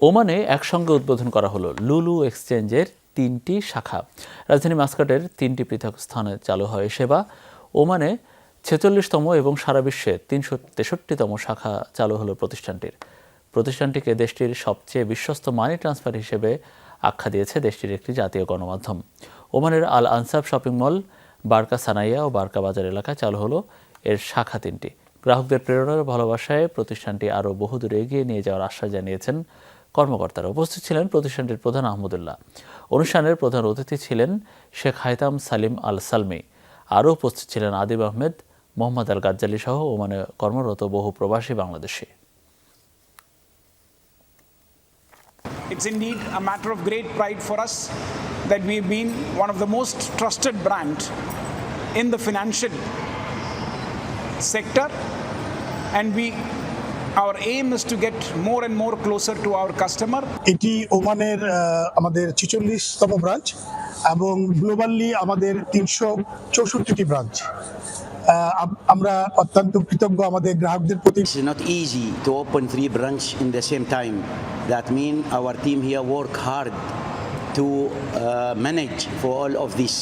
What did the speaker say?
ওমানে একসঙ্গে উদ্বোধন করা হলো লুলু এক্সচেঞ্জের তিনটি শাখা। রাজধানী মাস্কাটের তিনটি পৃথক স্থানে চালু হয় সেবা। ওমানে ছেচল্লিশতম এবং সারা বিশ্বে তিনশো তেষট্টিতম শাখা চালু হলো প্রতিষ্ঠানটির। প্রতিষ্ঠানটিকে দেশটির সবচেয়ে বিশ্বস্ত মানি ট্রান্সফার হিসেবে আখ্যা দিয়েছে দেশটির একটি জাতীয় গণমাধ্যম। ওমানের আল আনসাব শপিং মল, বারকা সানাইয়া ও বারকা বাজার এলাকায় চালু হলো এর শাখা তিনটি। গ্রাহকদের প্রেরণার ভালোবাসায় প্রতিষ্ঠানটি আরও বহুদূর এগিয়ে নিয়ে যাওয়ার আশ্বাস জানিয়েছেন কর্মকর্তারা উপস্থিত ছিলেন প্রতিষ্ঠানটির প্রধান আহমদুল্লাহ। অনুষ্ঠানের প্রধান অতিথি ছিলেন শেখ হাইতাম সালিম আল সালমি আরও উপস্থিত ছিলেন আদিব আহমেদ, মোহাম্মদ আল গাজ্জালি সহ ওমানে কর্মরত বহু প্রবাসী Bangladeshi. It's indeed a matter of great pride for us that we've been one of the most trusted brand in the financial sector, and we our aim is to get more and more closer to our customer এটি ওমানের আহ, আমাদের ছিচল্লিশতম branch এবং globally আমাদের তিনশো চৌষট্টিটি branch আমরা অত্যন্ত কৃতজ্ঞ আমাদের গ্রাহকদের প্রতি It's not easy to open three branch in the same time. That means our team here work hard to uh, manage for all of this.